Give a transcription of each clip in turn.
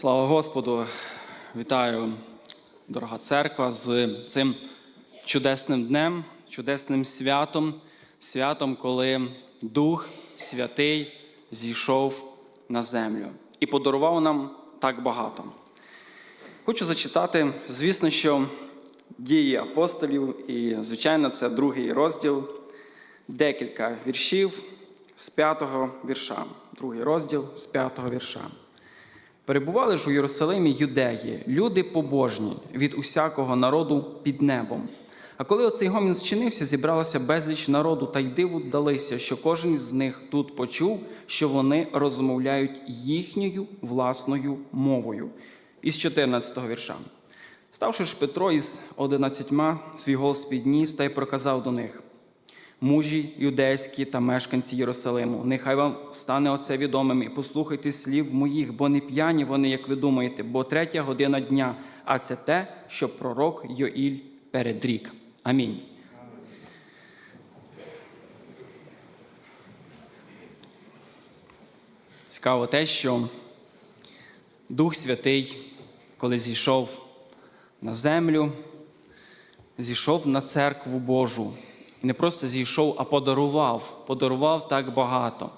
Слава Господу! Вітаю, дорога церква, з цим чудесним днем, чудесним святом, святом, коли Дух Святий зійшов на землю і подарував нам так багато. Хочу зачитати, звісно, що дії апостолів, і, звичайно, це другий розділ, декілька віршів з п'ятого вірша. Другий розділ з п'ятого вірша. Перебували ж у Єрусалимі юдеї, люди побожні від усякого народу під небом. А коли оцей гомін зчинився, зібралося безліч народу, та й диву далися, що кожен з них тут почув, що вони розмовляють їхньою власною мовою. Із 14-го вірша. Ставши ж Петро із одинадцятьма, свій голос підніс та й проказав до них: мужі юдейські та мешканці Єрусалиму, нехай вам стане оце відомим і послухайте слів моїх, бо не п'яні вони, як ви думаєте, бо третя година дня, а це те, що пророк Йоїль передрік. Амінь. Цікаво те, що Дух Святий, коли зійшов на землю, зійшов на церкву Божу. І не просто зійшов, а подарував, подарував так багато.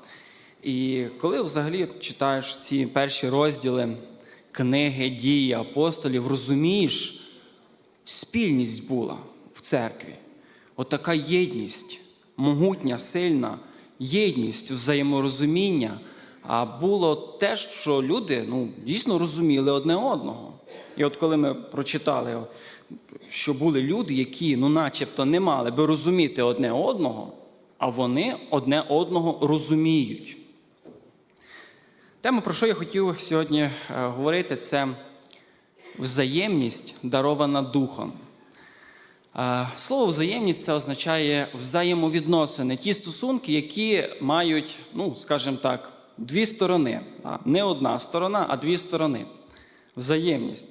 І коли взагалі читаєш ці перші розділи книги дії апостолів, розумієш, спільність була в церкві. Отака єдність, могутня, сильна єдність, взаєморозуміння. А було те, що люди ну, дійсно розуміли одне одного. І от коли ми прочитали, що були люди, які ну, начебто не мали би розуміти одне одного, а вони одне одного розуміють. Тема, про що я хотів сьогодні е, говорити, це взаємність, дарована духом. Е, Слово взаємність це означає взаємовідносини, ті стосунки, які мають, ну, скажімо так, дві сторони. Не одна сторона, а дві сторони. Взаємність.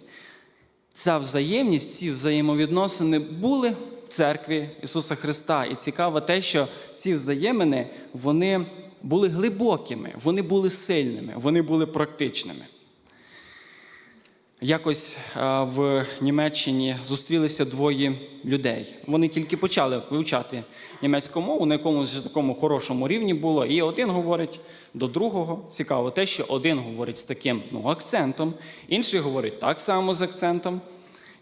Ця взаємність, ці взаємовідносини були в церкві Ісуса Христа. І цікаво те, що ці взаємини вони були глибокими, вони були сильними, вони були практичними. Якось е, в Німеччині зустрілися двоє людей. Вони тільки почали вивчати німецьку мову, на якомусь такому хорошому рівні було. І один говорить до другого. Цікаво те, що один говорить з таким ну, акцентом, інший говорить так само з акцентом.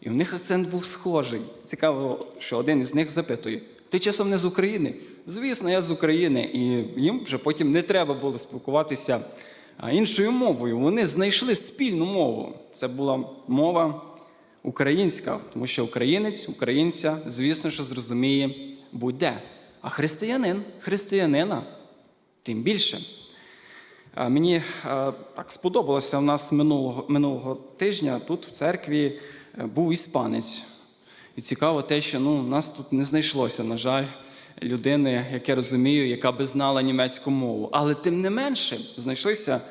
І в них акцент був схожий. Цікаво, що один із них запитує: Ти часом не з України? Звісно, я з України. І їм вже потім не треба було спілкуватися іншою мовою. Вони знайшли спільну мову. Це була мова українська, тому що українець, українця, звісно, що зрозуміє будь-де. А християнин, християнина тим більше. Мені так сподобалося в нас минулого, минулого тижня тут в церкві е, був іспанець. І цікаво те, що ну, нас тут не знайшлося, на жаль, людини, як я розумію, яка би знала німецьку мову. Але тим не менше знайшлися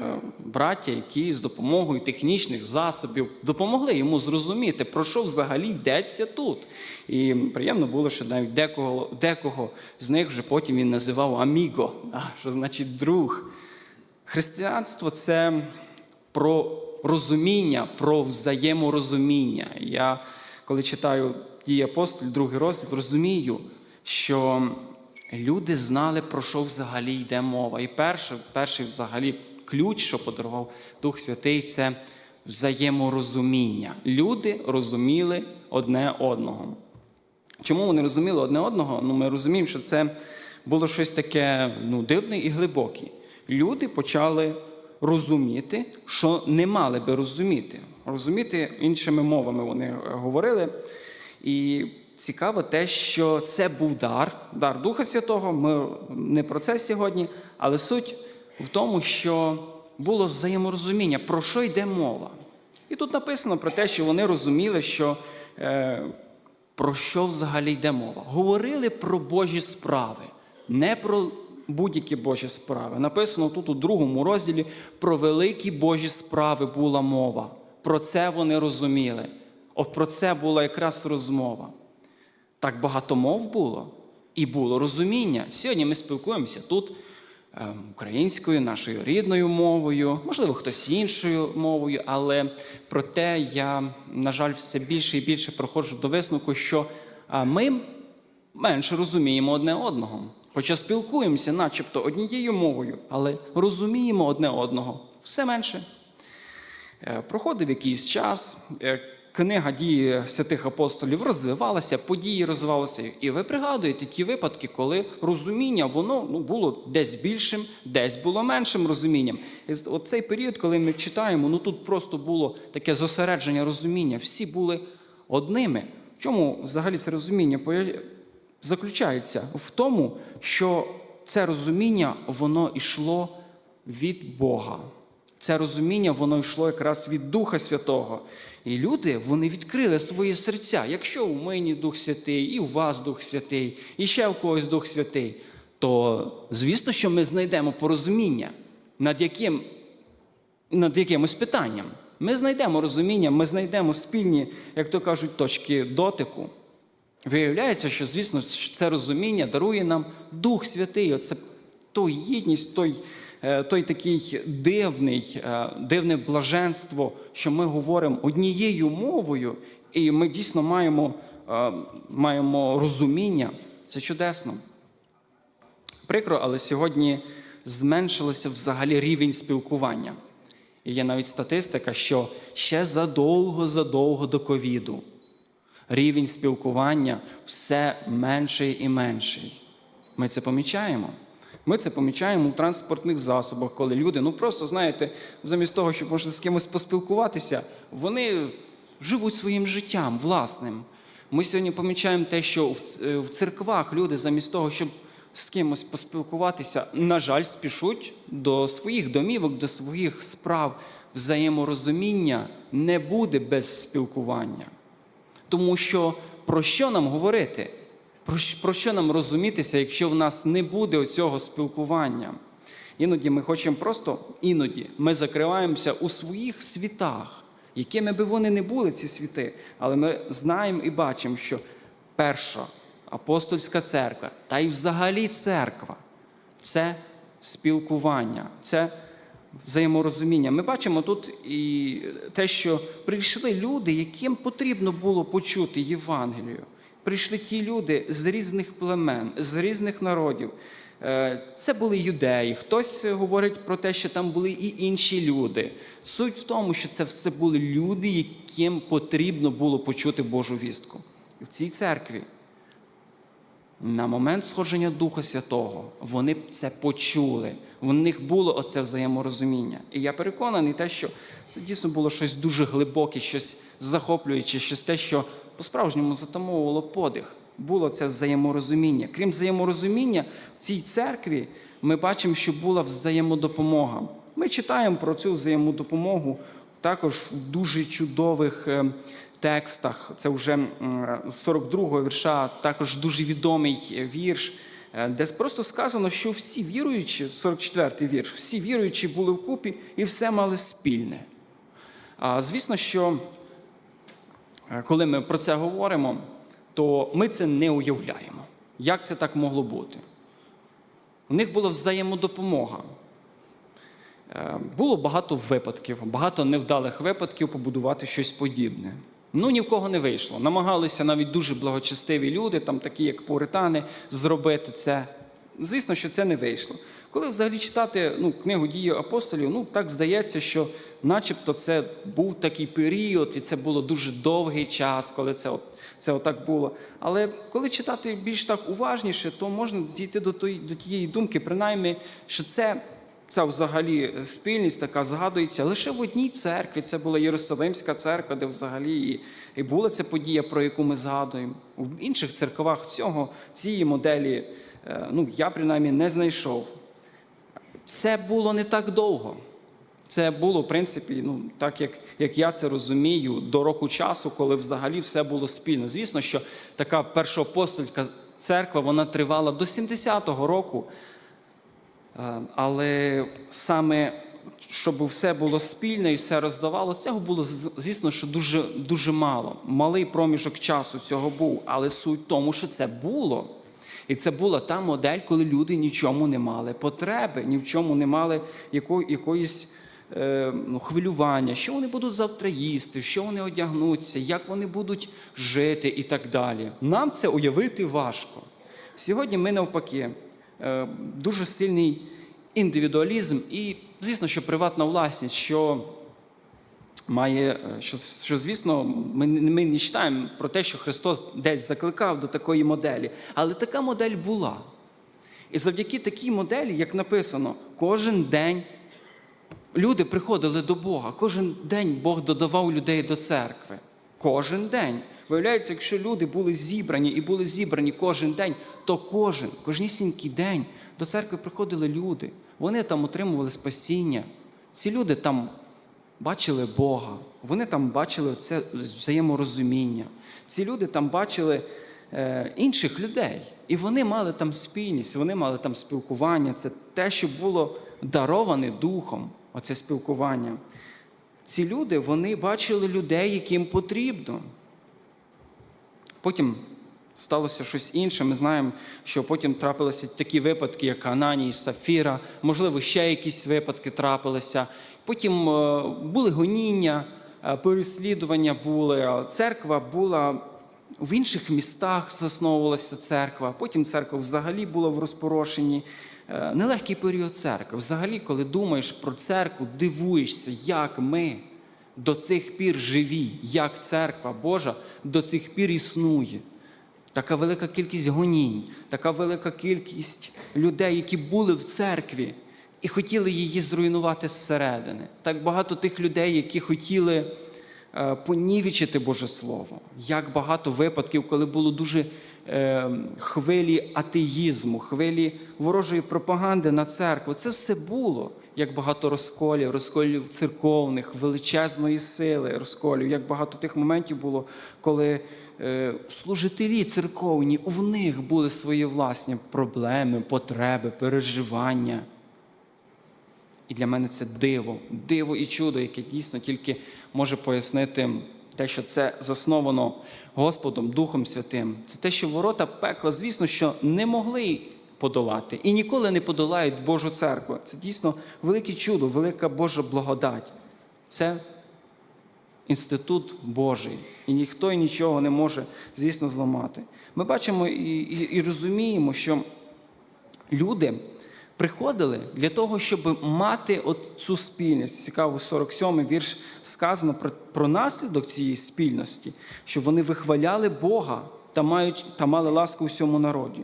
е, браття, які з допомогою технічних засобів допомогли йому зрозуміти, про що взагалі йдеться тут. І приємно було, що навіть декого, декого з них вже потім він називав аміго, що значить друг. Християнство це про розуміння, про взаєморозуміння. Я, коли читаю дії апостолів, другий розділ, розумію, що люди знали, про що взагалі йде мова. І перший, перший взагалі ключ, що подарував Дух Святий, це взаєморозуміння. Люди розуміли одне одного. Чому вони розуміли одне одного? Ну, ми розуміємо, що це було щось таке ну, дивне і глибоке. Люди почали розуміти, що не мали би розуміти. Розуміти іншими мовами вони говорили. І цікаво те, що це був дар, дар Духа Святого. Ми не про це сьогодні, але суть в тому, що було взаєморозуміння, про що йде мова. І тут написано про те, що вони розуміли, що е, про що взагалі йде мова. Говорили про Божі справи, не про будь-які Божі справи. Написано тут у другому розділі про великі Божі справи була мова. Про це вони розуміли. От про це була якраз розмова. Так багато мов було і було розуміння. Сьогодні ми спілкуємося тут е, українською, нашою рідною мовою, можливо, хтось іншою мовою, але проте я, на жаль, все більше і більше проходжу до висновку, що е, ми менше розуміємо одне одного. Хоча спілкуємося, начебто, однією мовою, але розуміємо одне одного все менше. Е, Проходив якийсь час, е, книга дії святих апостолів розвивалася, події розвивалися. І ви пригадуєте ті випадки, коли розуміння воно ну, було десь більшим, десь було меншим розумінням. І от цей період, коли ми читаємо, ну тут просто було таке зосередження розуміння. Всі були одними. В чому взагалі це розуміння заключається? В тому, що це розуміння воно йшло від Бога. Це розуміння, воно йшло якраз від Духа Святого. І люди вони відкрили свої серця. Якщо у мені Дух Святий, і у вас Дух Святий, і ще у когось Дух Святий, то звісно, що ми знайдемо порозуміння, над яким над якимось питанням. Ми знайдемо розуміння, ми знайдемо спільні, як то кажуть, точки дотику. Виявляється, що, звісно, це розуміння дарує нам Дух Святий. Оце той єдність, той, той такий дивний, е, дивне блаженство, що ми говоримо однією мовою, і ми дійсно маємо, е, маємо розуміння. Це чудесно. Прикро, але сьогодні зменшилося взагалі рівень спілкування. І є навіть статистика, що ще задовго-задовго до ковіду рівень спілкування все менший і менший. Ми це помічаємо. Ми це помічаємо в транспортних засобах, коли люди, ну просто знаєте, замість того, щоб можна з кимось поспілкуватися, вони живуть своїм життям власним. Ми сьогодні помічаємо те, що е, в церквах люди замість того, щоб з кимось поспілкуватися, на жаль, спішуть до своїх домівок, до своїх справ. Взаєморозуміння не буде без спілкування. Тому що про що нам говорити? Про, що нам розумітися, якщо в нас не буде оцього спілкування? Іноді ми хочемо просто, іноді ми закриваємося у своїх світах, якими би вони не були, ці світи, але ми знаємо і бачимо, що перша апостольська церква, та й взагалі церква це спілкування, це взаєморозуміння. Ми бачимо тут і те, що прийшли люди, яким потрібно було почути Євангелію. Прийшли ті люди з різних племен, з різних народів. Е, Це були юдеї. Хтось говорить про те, що там були і інші люди. Суть в тому, що це все були люди, яким потрібно було почути Божу вістку. В цій церкві на момент сходження Духа Святого вони це почули. В них було оце взаєморозуміння. І я переконаний, те, що це дійсно було щось дуже глибоке, щось захоплююче, щось те, що по-справжньому затамовувало подих. Було це взаєморозуміння. Крім взаєморозуміння, в цій церкві ми бачимо, що була взаємодопомога. Ми читаємо про цю взаємодопомогу також в дуже чудових е, текстах. Це вже з 42-го вірша, також дуже відомий е, вірш, е, де просто сказано, що всі віруючі, 44-й вірш, всі віруючі були вкупі і все мали спільне. Звісно, що коли ми про це говоримо, то ми це не уявляємо. Як це так могло бути? У них була взаємодопомога. Е, Було багато випадків, багато невдалих випадків побудувати щось подібне. Ну, ні в кого не вийшло. Намагалися навіть дуже благочестиві люди, там такі як пуритани, зробити це. Звісно, що це не вийшло. Коли взагалі читати ну, книгу дії апостолів, ну так здається, що начебто це був такий період, і це було дуже довгий час, коли це, от, це отак було. Але коли читати більш так уважніше, то можна дійти до, тої, до тієї думки, принаймні, що це ця взагалі спільність така згадується лише в одній церкві. Це була Єрусалимська церква, де взагалі і, і була ця подія, про яку ми згадуємо. В інших церквах цього цієї моделі е, ну, я принаймні не знайшов. Це було не так довго. Це було, в принципі, ну, так як, як я це розумію, до року часу, коли взагалі все було спільно. Звісно, що така першоапостольська церква вона тривала до 70-го року. Е, Але саме щоб все було спільне і все роздавалося, цього було звісно, що дуже, дуже мало. Малий проміжок часу цього був, але суть в тому, що це було. І це була та модель, коли люди нічому не мали потреби, ні в чому не мали яко, якоїсь е, ну, хвилювання, що вони будуть завтра їсти, що вони одягнуться, як вони будуть жити і так далі. Нам це уявити важко. Сьогодні ми навпаки е, дуже сильний індивідуалізм і, звісно, що приватна власність, що має, е, що, що звісно, ми, ми не читаємо про те, що Христос десь закликав до такої моделі. Але така модель була. І завдяки такій моделі, як написано, кожен день люди приходили до Бога. Кожен день Бог додавав людей до церкви. Кожен день. Виявляється, якщо люди були зібрані і були зібрані кожен день, то кожен, кожнісінький день до церкви приходили люди. Вони там отримували спасіння. Ці люди там бачили Бога, вони там бачили це взаєморозуміння. Ці люди там бачили е, інших людей, і вони мали там спільність, вони мали там спілкування. Це те, що було дароване духом, оце спілкування. Ці люди вони бачили людей, яким потрібно. Потім сталося щось інше. Ми знаємо, що потім трапилися такі випадки, як Ананій, Сафіра, можливо, ще якісь випадки трапилися. Потім е, були гоніння, е, переслідування були. Церква була в інших містах, засновувалася церква. Потім церква взагалі була в розпорошенні. Е, Нелегкий період церкви. Взагалі, коли думаєш про церкву, дивуєшся, як ми до цих пір живі, як церква Божа до цих пір існує. Така велика кількість гонінь, така велика кількість людей, які були в церкві і хотіли її зруйнувати зсередини. Так багато тих людей, які хотіли е, понівічити Боже Слово. Як багато випадків, коли було дуже е, хвилі атеїзму, хвилі ворожої пропаганди на церкву. Це все було. Як багато розколів, розколів церковних, величезної сили розколів, як багато тих моментів було, коли е, служителі церковні, в них були свої власні проблеми, потреби, переживання. І для мене це диво, диво і чудо, яке дійсно тільки може пояснити те, що це засновано Господом, Духом Святим. Це те, що ворота пекла, звісно, що не могли подолати і ніколи не подолають Божу церкву. Це дійсно велике чудо, велика Божа благодать. Це інститут Божий, і ніхто і нічого не може, звісно, зламати. Ми бачимо і, і, і розуміємо, що люди приходили для того, щоб мати от цю спільність. Цікаво, 47-й вірш сказано про, про наслідок цієї спільності, що вони вихваляли Бога та, мають, та мали ласку всьому народі.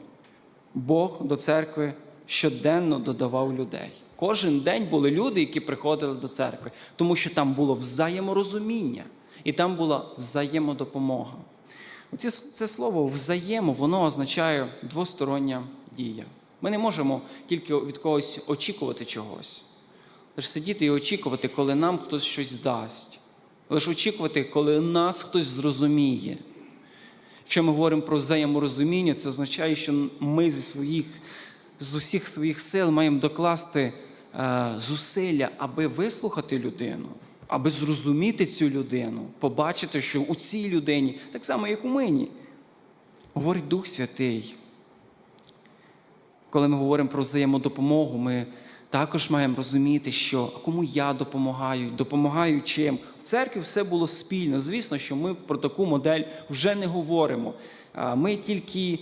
Бог до церкви щоденно додавав людей. Кожен день були люди, які приходили до церкви, тому що там було взаєморозуміння і там була взаємодопомога. Оці, це слово взаємо, воно означає двостороння дія. Ми не можемо тільки від когось очікувати чогось. Лише сидіти і очікувати, коли нам хтось щось дасть. Лише очікувати, коли нас хтось зрозуміє. Якщо ми говоримо про взаєморозуміння, це означає, що ми зі своїх, з усіх своїх сил маємо докласти е, зусилля, аби вислухати людину, аби зрозуміти цю людину, побачити, що у цій людині, так само, як у мені, говорить Дух Святий. Коли ми говоримо про взаємодопомогу, ми також маємо розуміти, що кому я допомагаю, допомагаю чим. В церкві все було спільно. Звісно, що ми про таку модель вже не говоримо. Ми тільки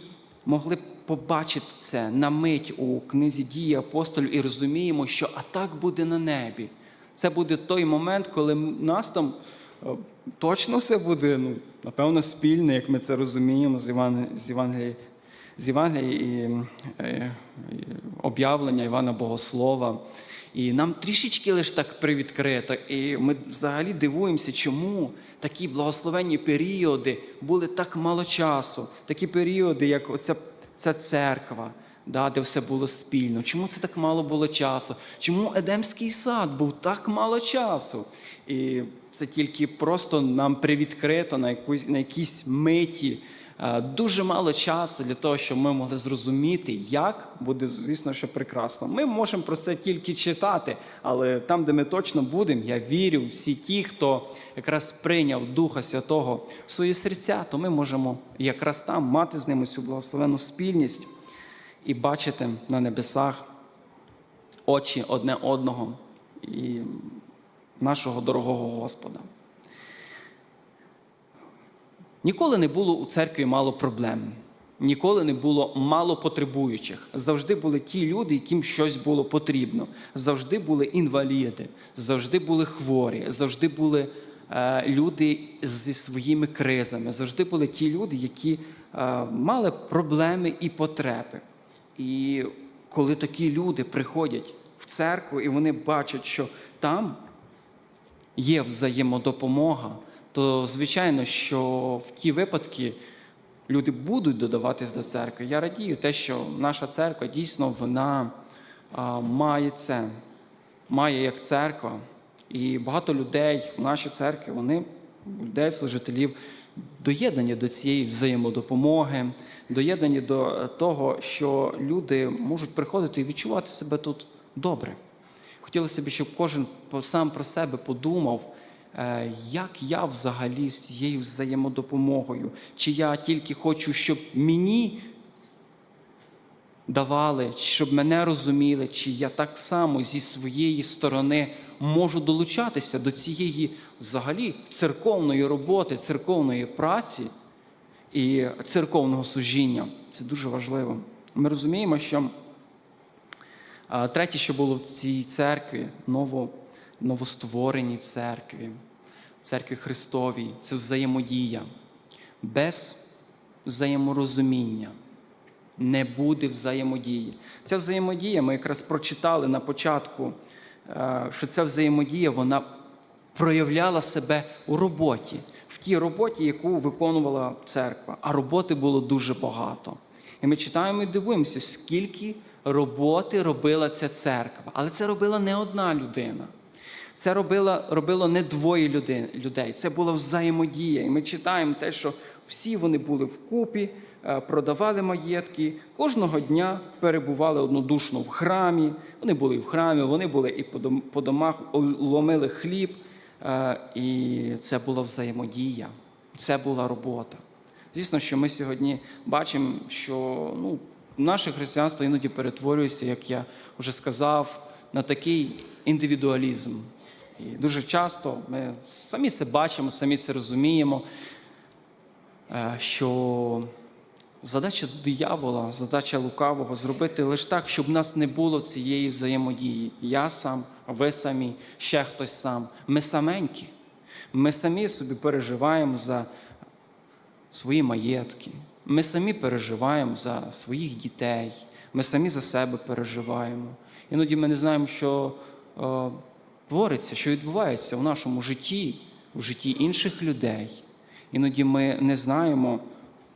могли побачити це на мить у книзі дії апостолів і розуміємо, що а так буде на небі. Це буде той момент, коли нас там е, точно все буде, ну, напевно, спільне, як ми це розуміємо з Іван- з Євангелії і, е, об'явлення Івана Богослова. І нам трішечки лише так привідкрито. І ми взагалі дивуємося, чому такі благословенні періоди були так мало часу. Такі періоди, як оця ця церква, да, де все було спільно. Чому це так мало було часу? Чому Едемський сад був так мало часу? І це тільки просто нам привідкрито на якусь на якійсь миті. Е, Дуже мало часу для того, щоб ми могли зрозуміти, як буде, звісно, що прекрасно. Ми можемо про це тільки читати, але там, де ми точно будемо, я вірю, всі ті, хто якраз прийняв Духа Святого в свої серця, то ми можемо якраз там мати з ними цю благословенну спільність. і бачити на небесах очі одне одного і нашого дорогого Господа. Ніколи не було у церкві мало проблем, ніколи не було мало потребуючих. Завжди були ті люди, яким щось було потрібно. Завжди були інваліди, завжди були хворі, завжди були е, люди зі своїми кризами, завжди були ті люди, які е, мали проблеми і потреби. І коли такі люди приходять в церкву і вони бачать, що там є взаємодопомога, то звичайно, що в ті випадки люди будуть додаватись до церкви. Я радію те, що наша церква дійсно вона а, має це, має як церква. І багато людей в нашій церкві, вони, людей, служителів, доєднані до цієї взаємодопомоги, доєднані до того, що люди можуть приходити і відчувати себе тут добре. Хотілося б, щоб кожен сам про себе подумав, як я взагалі з цією взаємодопомогою, чи я тільки хочу, щоб мені давали, щоб мене розуміли, чи я так само зі своєї сторони можу долучатися до цієї взагалі церковної роботи, церковної праці і церковного служіння. Це дуже важливо. Ми розуміємо, що Третє, що було в цій церкві, ново, новоствореній церкві, церкві Христовій, це взаємодія. Без взаєморозуміння не буде взаємодії. Ця взаємодія, ми якраз прочитали на початку, е, що ця взаємодія вона проявляла себе у роботі, в тій роботі, яку виконувала церква. А роботи було дуже багато. І ми читаємо і дивуємося, скільки роботи робила ця церква. Але це робила не одна людина. Це робило, робило не двоє людей. Це була взаємодія. І ми читаємо те, що всі вони були вкупі, е, продавали маєтки, кожного дня перебували однодушно в храмі. Вони були в храмі, вони були і по домах, ломили хліб. Е, І це була взаємодія, це була робота. Звісно, що ми сьогодні бачимо, що ну, наше християнство іноді перетворюється, як я вже сказав, на такий індивідуалізм. І дуже часто ми самі це бачимо, самі це розуміємо, е, що задача диявола, задача лукавого зробити лише так, щоб в нас не було цієї взаємодії. Я сам, ви самі, ще хтось сам. Ми саменькі. Ми самі собі переживаємо за свої маєтки. Ми самі переживаємо за своїх дітей, ми самі за себе переживаємо. Іноді ми не знаємо, що е, твориться, що відбувається в нашому житті, в житті інших людей. Іноді ми не знаємо,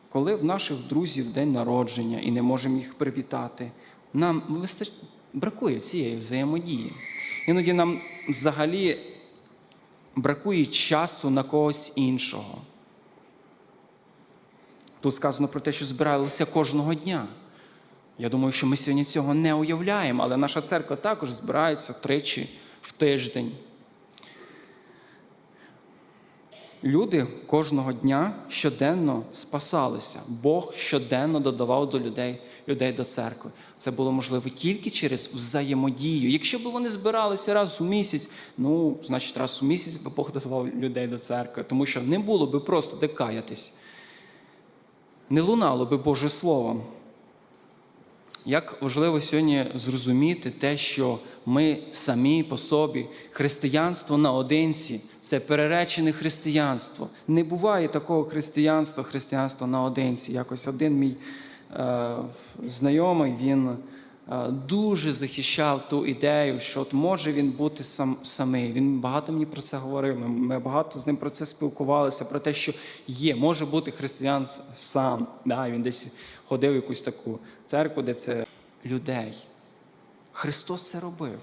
коли в наших друзів день народження і не можемо їх привітати. Нам вистач... бракує цієї взаємодії. Іноді нам взагалі бракує часу на когось іншого. Тут сказано про те, що збиралися кожного дня. Я думаю, що ми сьогодні цього не уявляємо, але наша церква також збирається тричі в тиждень. Люди кожного дня щоденно спасалися. Бог щоденно додавав до людей людей до церкви. Це було можливо тільки через взаємодію. Якщо б вони збиралися раз у місяць, ну, значить, раз у місяць би Бог додавав людей до церкви, тому що не було би просто де каятись не лунало би Боже Слово. Як важливо сьогодні зрозуміти те, що ми самі по собі, християнство наодинці це переречене християнство. Не буває такого християнства, християнства наодинці. Якось один мій е, знайомий, він дуже захищав ту ідею, що от може він бути сам, самий. Він багато мені про це говорив. Ми, ми багато з ним про це спілкувалися, про те, що є, може бути християн сам. Да, він десь ходив в якусь таку церкву, де це людей. Христос це робив.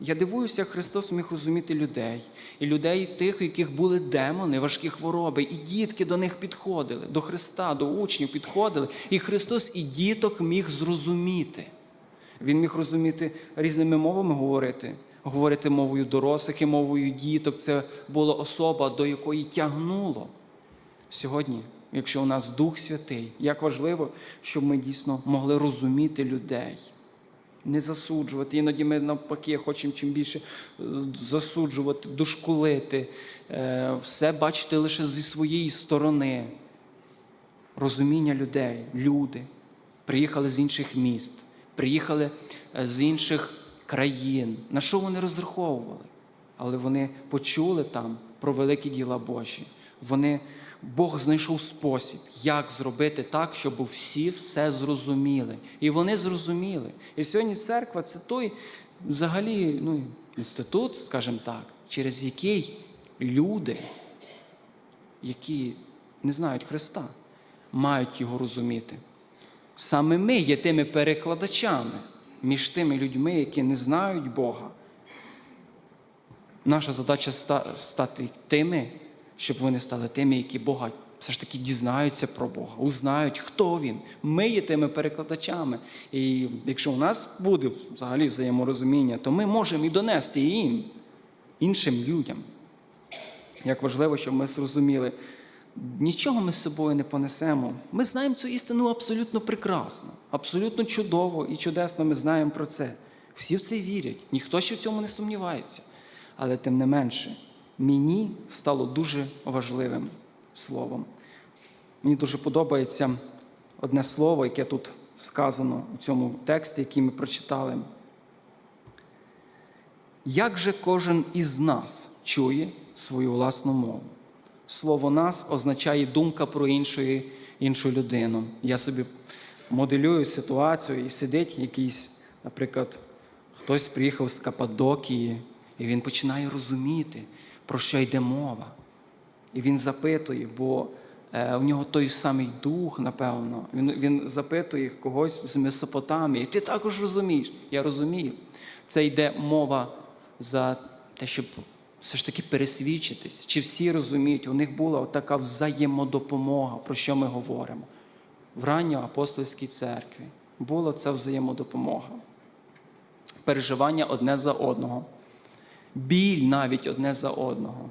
Я дивуюся, Христос міг розуміти людей, і людей тих, у яких були демони, важкі хвороби, і дітки до них підходили, до Христа, до учнів підходили. І Христос і діток міг зрозуміти. Він міг розуміти різними мовами говорити, говорити мовою дорослих і мовою діток. Це була особа, до якої тягнуло. Сьогодні якщо у нас Дух Святий. Як важливо, щоб ми дійсно могли розуміти людей, не засуджувати. Іноді ми навпаки хочемо чим більше е, засуджувати, дошкулити, е, все бачити лише зі своєї сторони. Розуміння людей, люди приїхали з інших міст, приїхали е, з інших країн. На що вони розраховували? Але вони почули там про великі діла Божі. Вони, Бог знайшов спосіб, як зробити так, щоб всі все зрозуміли. І вони зрозуміли. І сьогодні церква це той взагалі ну, інститут, скажімо так, через який люди, які не знають Христа, мають його розуміти. Саме ми є тими перекладачами між тими людьми, які не знають Бога. Наша задача стати тими, щоб вони стали тими, які Бога все ж таки дізнаються про Бога, узнають, хто Він. Ми є тими перекладачами. І якщо у нас буде взагалі взаєморозуміння, то ми можемо і донести їм, іншим людям. Як важливо, щоб ми зрозуміли, нічого ми з собою не понесемо. Ми знаємо цю істину абсолютно прекрасно, абсолютно чудово і чудесно ми знаємо про це. Всі в це вірять, ніхто ще в цьому не сумнівається. Але тим не менше, мені стало дуже важливим словом. Мені дуже подобається одне слово, яке тут сказано у цьому тексті, який ми прочитали. Як же кожен із нас чує свою власну мову? Слово нас означає думка про іншої, іншу людину. Я собі моделюю ситуацію і сидить якийсь, наприклад, хтось приїхав з Каппадокії, і він починає розуміти, про що йде мова. І він запитує, бо е, в нього той самий дух, напевно. Він, він запитує когось з Месопотамії. Ти також розумієш? Я розумію. Це йде мова за те, щоб все ж таки пересвідчитись, чи всі розуміють, у них була така взаємодопомога, про що ми говоримо. В ранньоапостольській церкві була ця взаємодопомога. Переживання одне за одного, біль навіть одне за одного.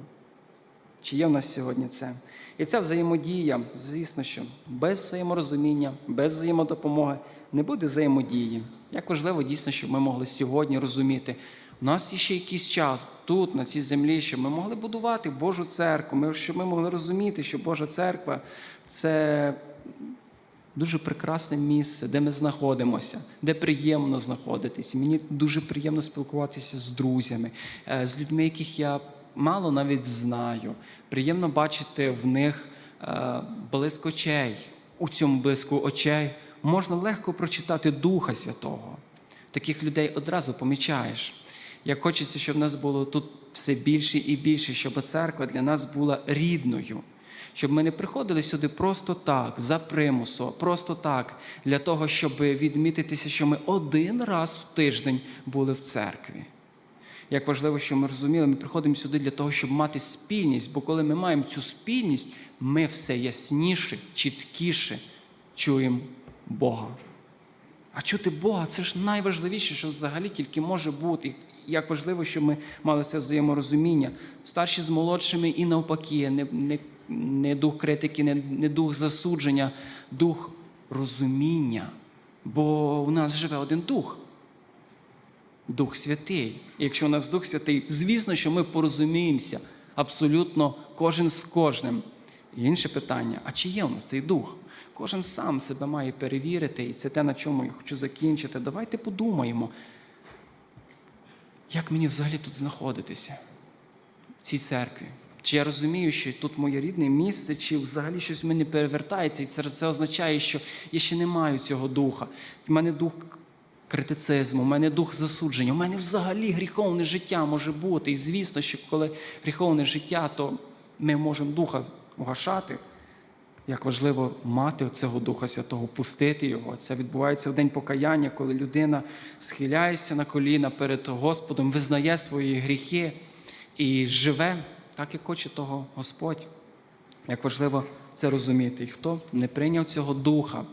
Чи є в нас сьогодні це? І ця взаємодія, звісно, що без взаєморозуміння, без взаємодопомоги не буде взаємодії. Як важливо дійсно, щоб ми могли сьогодні розуміти, у нас є ще якийсь час тут, на цій землі, щоб ми могли будувати Божу церкву, щоб ми могли розуміти, що Божа церква це дуже прекрасне місце, де ми знаходимося, де приємно знаходитись. І Мені дуже приємно спілкуватися з друзями, е, з людьми, яких я мало навіть знаю. Приємно бачити в них е, блиск очей. У цьому блиску очей можна легко прочитати Духа Святого. Таких людей одразу помічаєш. Як хочеться, щоб нас було тут все більше і більше, щоб церква для нас була рідною. Щоб ми не приходили сюди просто так, за примусу, просто так, для того, щоб відмітитися, що ми один раз в тиждень були в церкві. Як важливо, що ми розуміли, ми приходимо сюди для того, щоб мати спільність, бо коли ми маємо цю спільність, ми все ясніше, чіткіше чуємо Бога. А чути Бога це ж найважливіше, що взагалі тільки може бути. Як важливо, щоб ми мали це взаєморозуміння. Старші з молодшими і навпаки, не, не, не дух критики, не, не дух засудження, дух розуміння. Бо у нас живе один дух. Дух Святий. І якщо у нас Дух Святий, звісно, що ми порозуміємося абсолютно кожен з кожним. І інше питання: а чи є у нас цей дух? Кожен сам себе має перевірити, і це те, на чому я хочу закінчити. Давайте подумаємо, як мені взагалі тут знаходитися в цій церкві. Чи я розумію, що тут моє рідне місце, чи взагалі щось в мене перевертається, і це, це означає, що я ще не маю цього духа. В мене дух критицизму, у мене дух засудження, у мене взагалі гріховне життя може бути. І звісно, що коли гріховне життя, то ми можемо духа угашати. Як важливо мати цього Духа Святого, пустити його. Це відбувається в день покаяння, коли людина схиляється на коліна перед Господом, визнає свої гріхи і живе так, як хоче того Господь. Як важливо це розуміти. І хто не прийняв цього духа,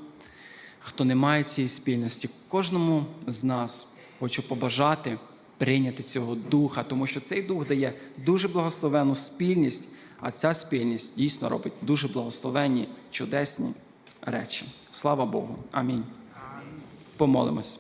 хто не має цієї спільності, кожному з нас хочу побажати прийняти цього духа, тому що цей дух дає дуже благословену спільність, А ця спільність дійсно робить дуже благословенні, чудесні речі. Слава Богу. Амінь. Помолимось.